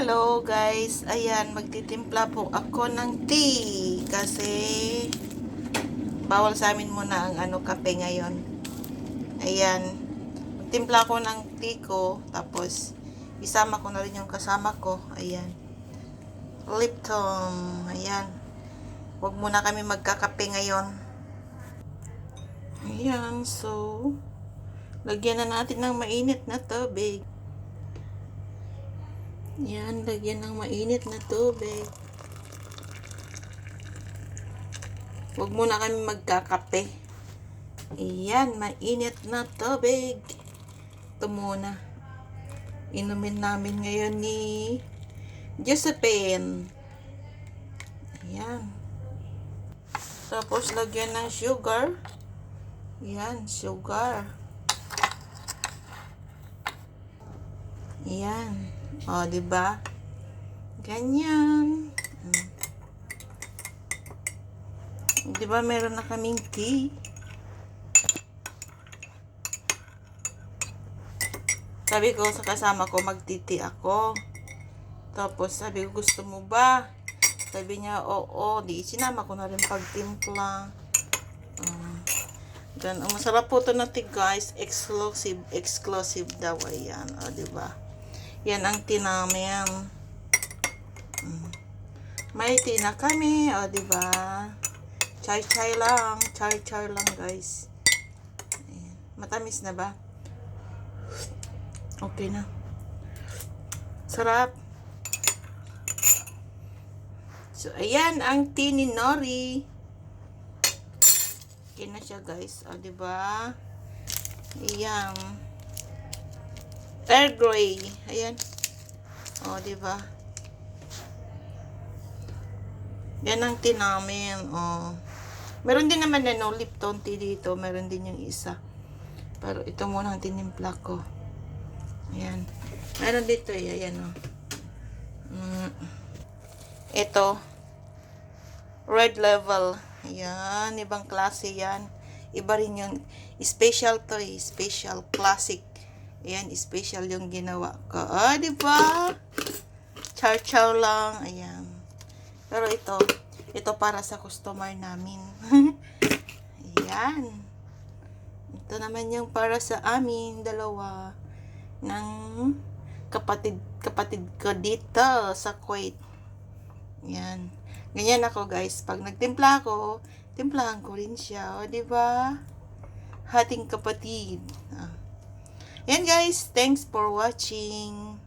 Hello guys, ayan magtitimpla po ako ng tea kasi bawal sa amin muna ang ano kape ngayon. Ayan, magtimpla ko ng tea ko tapos isama ko na rin yung kasama ko. Ayan. Lipton. Ayan. Huwag muna kami magkakape ngayon. Ayan, so lagyan na natin ng mainit na tubig. Yan, lagyan ng mainit na tubig. Huwag muna kami magkakape. Ayan, mainit na tubig. Ito muna. Inumin namin ngayon ni Josephine. Ayan. Tapos, lagyan ng sugar. Ayan, sugar. Ayan. O, di ba? Ganyan. Mm. Di ba meron na kaming tea? Sabi ko sa kasama ko, magtiti ako. Tapos sabi ko, gusto mo ba? Sabi niya, oo. Di, sinama ko na rin pagtimpla. Um, Gan, oh, masarap po to na tea, guys. Exclusive, exclusive daw. Ayan, o, di ba? Yan ang tinamin. Mm. May tea na kami, o, di ba? Chai-chai lang. Chai-chai lang, guys. Ayan. Matamis na ba? Okay na. Sarap. So, ayan ang tea ni Nori. Okay na siya, guys. O, di ba? Ayan. Earl Grey. Ayan. O, di ba? Yan ang tea namin. O. Meron din naman na no Lipton tea dito. Meron din yung isa. Pero ito muna ang tinimpla ko. Ayan. Meron dito eh. Ayan o. Mm. Ito. Red level. Ayan. Ibang klase yan. Iba rin yung special to eh. Special classic. Ayan. Special yung ginawa ko. Ah, di ba? Chow-chow lang. Ayan. Pero ito. Ito para sa customer namin. Ayan. Ito naman yung para sa amin. Dalawa ng kapatid kapatid ko dito sa Kuwait. Yan. Ganyan ako guys. Pag nagtimpla ako, timplahan ko rin siya. O, di ba? Hating kapatid. Yan guys. Thanks for watching.